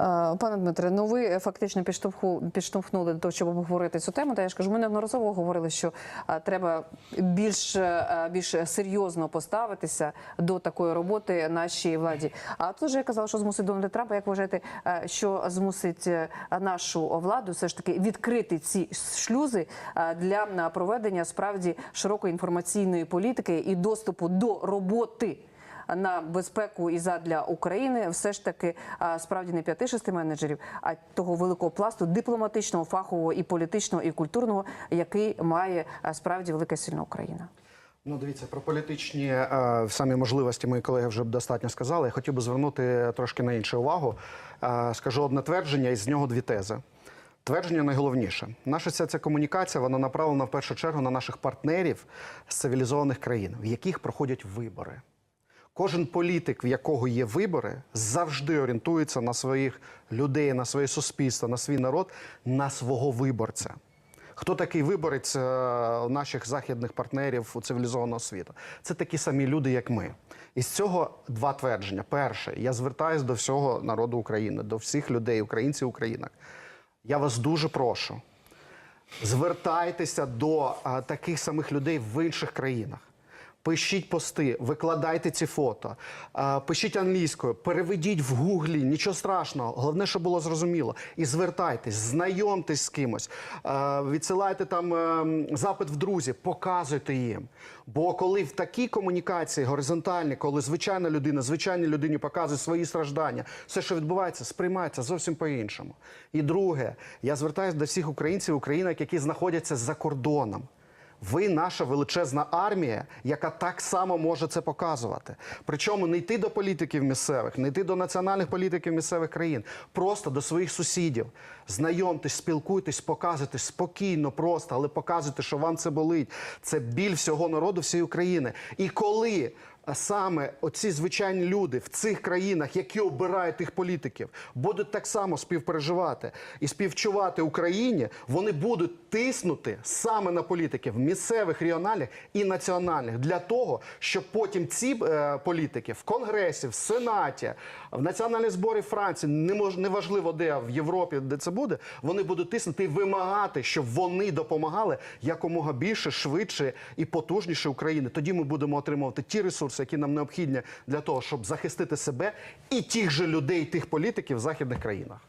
Е, Пане Дмитре, ну ви фактично підштовхнули до того, щоб обговорити цю тему. Та я ж кажу, ми неодноразово говорили, що е, треба більш, е, більш серйозно поставитися до такої роботи нашій владі. А тут же я казала, що змусить Дональда Трампа. Як вважаєте, що змусить нашу владу все ж таки відкрити ці шлюзи для проведення справді широкої інформаційної політики і доступу до роботи? На безпеку і задля України все ж таки справді не п'яти-шести менеджерів, а того великого пласту дипломатичного, фахового і політичного і культурного, який має справді велика сильна Україна. Ну, дивіться, про політичні е, самі можливості мої колеги вже достатньо сказали. Я хотів би звернути трошки на інше увагу. Е, скажу одне твердження, і з нього дві тези. Твердження найголовніше. Наша вся ця комунікація вона направлена в першу чергу на наших партнерів з цивілізованих країн, в яких проходять вибори. Кожен політик, в якого є вибори, завжди орієнтується на своїх людей, на своє суспільство, на свій народ, на свого виборця. Хто такий виборець е, наших західних партнерів у цивілізованого світу? Це такі самі люди, як ми. І з цього два твердження. Перше, я звертаюся до всього народу України, до всіх людей, українців, українок. Я вас дуже прошу, звертайтеся до а, таких самих людей в інших країнах. Пишіть пости, викладайте ці фото, пишіть англійською, переведіть в гуглі, нічого страшного. Головне, щоб було зрозуміло. І звертайтесь, знайомтесь з кимось, відсилайте там ем, запит в друзі, показуйте їм. Бо коли в такій комунікації горизонтальній, коли звичайна людина, звичайній людині показує свої страждання, все, що відбувається, сприймається зовсім по-іншому. І друге, я звертаюся до всіх українців, українок, які знаходяться за кордоном. Ви наша величезна армія, яка так само може це показувати. Причому не йти до політиків місцевих, не йти до національних політиків місцевих країн, просто до своїх сусідів. Знайомтесь, спілкуйтесь, показуйте спокійно, просто, але показуйте, що вам це болить. Це біль всього народу, всієї України. І коли саме оці звичайні люди в цих країнах, які обирають тих політиків, будуть так само співпереживати і співчувати Україні, вони будуть тиснути саме на політиків місцевих, регіональних і національних для того, щоб потім ці е, політики в Конгресі, в Сенаті, в національній зборі Франції, не мож, неважливо де в Європі, де це буде, вони будуть тиснути і вимагати, щоб вони допомагали якомога більше, швидше і потужніше України. Тоді ми будемо отримувати ті ресурси, які нам необхідні для того, щоб захистити себе і тих же людей, тих політиків в західних країнах.